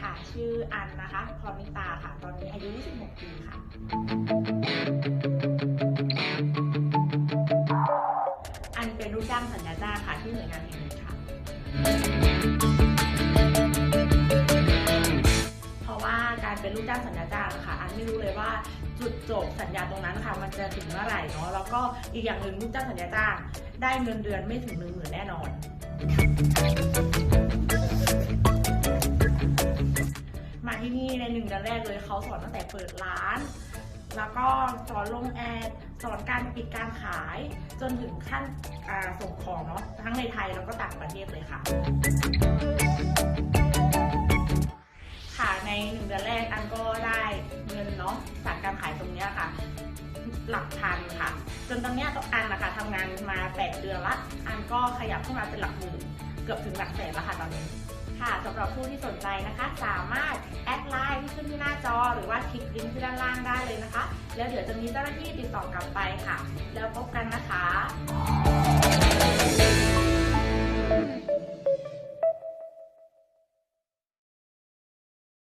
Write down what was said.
ค่ะ ชื่ออันนะคะ พรมิตาค่ะ ตอนนี้อายุ 26 ปีค่ะ อันเป็นลูกจ้างสัญญาจ้างค่ะ ที่หน่วยงานแห่งหนึ่งค่ะ เพราะว่าการเป็นลูกจ้างสัญญาจ้างค่ะ อันไม่รู้เลยว่าจุดจบสัญญาตรงนั้นค่ะ มันจะถึงเมื่อไหร่เนาะ แล้วก็อีกอย่างหนึ่งลูกจ้างสัญญาจ้างได้เงินเดือนไม่ถึงหนึ่งหมื่นแน่นอน เดือนแรกเลยเขาสอนตั้งแต่เปิดร้าน แล้วก็สอนลงแอดสอนการปิดการขาย จนถึงขั้นส่งของเนาะทั้งในไทยแล้วก็ต่างประเทศเลยค่ะ ค่ะในหนึ่งเดือนแรกอันก็ได้เงินเนาะจากการขายตรงนี้ค่ะหลักพันค่ะ จนตอนนี้ยอันนะคะทำงานมา 8 เดือนละ อันก็ขยับขึ้นมาเป็นหลักหมื่นเกือบถึงหลักแสนแล้วค่ะตอนนี้ ค่ะสำหรับผู้ที่สนใจนะคะ สามารถแอดไล หรือว่าคลิกลิงก์ที่ด้านล่างได้เลยนะคะ แล้วเดี๋ยวจะมีเจ้าหน้าที่ติดต่อกลับไปค่ะ แล้วพบกันนะคะ